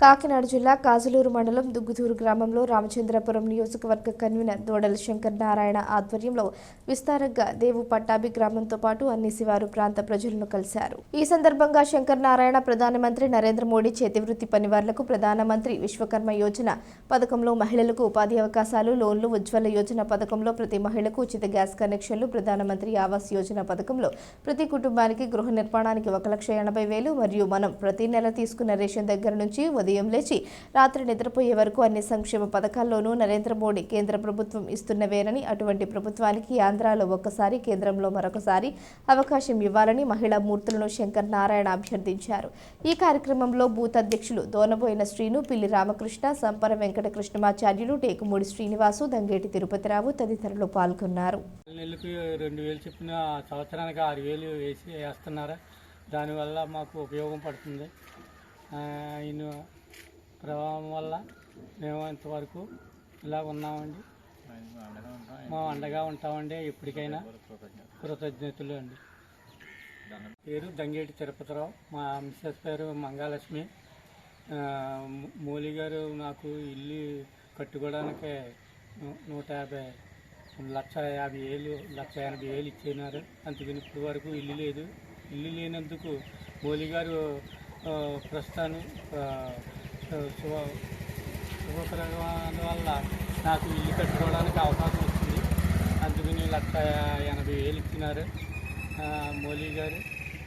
కాకినాడ జిల్లా కాజులూరు మండలం దుగ్గుదూరు గ్రామంలో రామచంద్రపురం నియోజకవర్గ కన్వీనర్ దోడల శంకర్ నారాయణ ఆధ్వర్యంలో విస్తారంగా దేవు పట్టాభి గ్రామంతో పాటు అన్ని శివారు ప్రాంత ప్రజలను కలిశారు. ఈ సందర్భంగా శంకర్ నారాయణ ప్రధానమంత్రి నరేంద్ర మోడీ చేతివృత్తి పనివార్లకు ప్రధానమంత్రి విశ్వకర్మ యోజన పథకంలో మహిళలకు ఉపాధి అవకాశాలు లోన్లు ఉజ్వల యోజన పథకంలో ప్రతి మహిళకు ఉచిత గ్యాస్ కనెక్షన్లు ప్రధానమంత్రి ఆవాస్ యోజన పథకంలో ప్రతి కుటుంబానికి గృహ నిర్మాణానికి ఒక లక్ష ఎనభై వేలు మరియు మనం ప్రతి నెల తీసుకున్న రేషన్ దగ్గర నుంచి ఉదయం లేచి రాత్రి నిద్రపోయే వరకు అన్ని సంక్షేమ పథకాల్లోనూ నరేంద్ర మోడీ కేంద్ర ప్రభుత్వం ఇస్తున్నవేనని అటువంటి ప్రభుత్వానికి ఆంధ్రాలో ఒక్కసారి కేంద్రంలో మరొకసారి అవకాశం ఇవ్వాలని మహిళా మూర్తులను శంకర్ నారాయణ అభ్యర్థించారు. ఈ కార్యక్రమంలో బూత్ అధ్యక్షులు దోనబోయిన శ్రీను పిల్లి రామకృష్ణ సంపర వెంకట కృష్ణమాచార్యులు టేకుమూడి శ్రీనివాసు దంగేటి తిరుపతిరావు తదితరులు పాల్గొన్నారు. రెండు వేలు చెప్పిన సంవత్సరానికి ఆరు వేలు వేసి దానివల్ల మాకు ఉపయోగం పడుతుంది. ఈయన ప్రభావం వల్ల మేము ఇంతవరకు ఇలా ఉన్నామండి. మా అండగా ఉంటామండి. ఎప్పటికైనా కృతజ్ఞతలు అండి. పేరు దంగేటి తిరుపతిరావు. మా మిస్సెస్ పేరు మంగాలక్ష్మి. ఆ, మూలి గారు నాకు ఇల్లు కట్టుకోవడానికి నూట యాభై లక్ష యాభై ఏళ్ళు లక్ష ఎనభై ఏళ్ళు ఇచ్చినారు. అందుకని ఇప్పటి వరకు ఇల్లు లేదు. ఇల్లు లేనందుకు మోలి గారు ప్రస్తుతాన్ని శుభ శుభప్రదం వల్ల నాకు ఇల్లు కట్టుకోవడానికి అవకాశం వచ్చింది. అందుకని లక్ష ఎనభై వేలు ఇచ్చినారు. మోలీ గారు.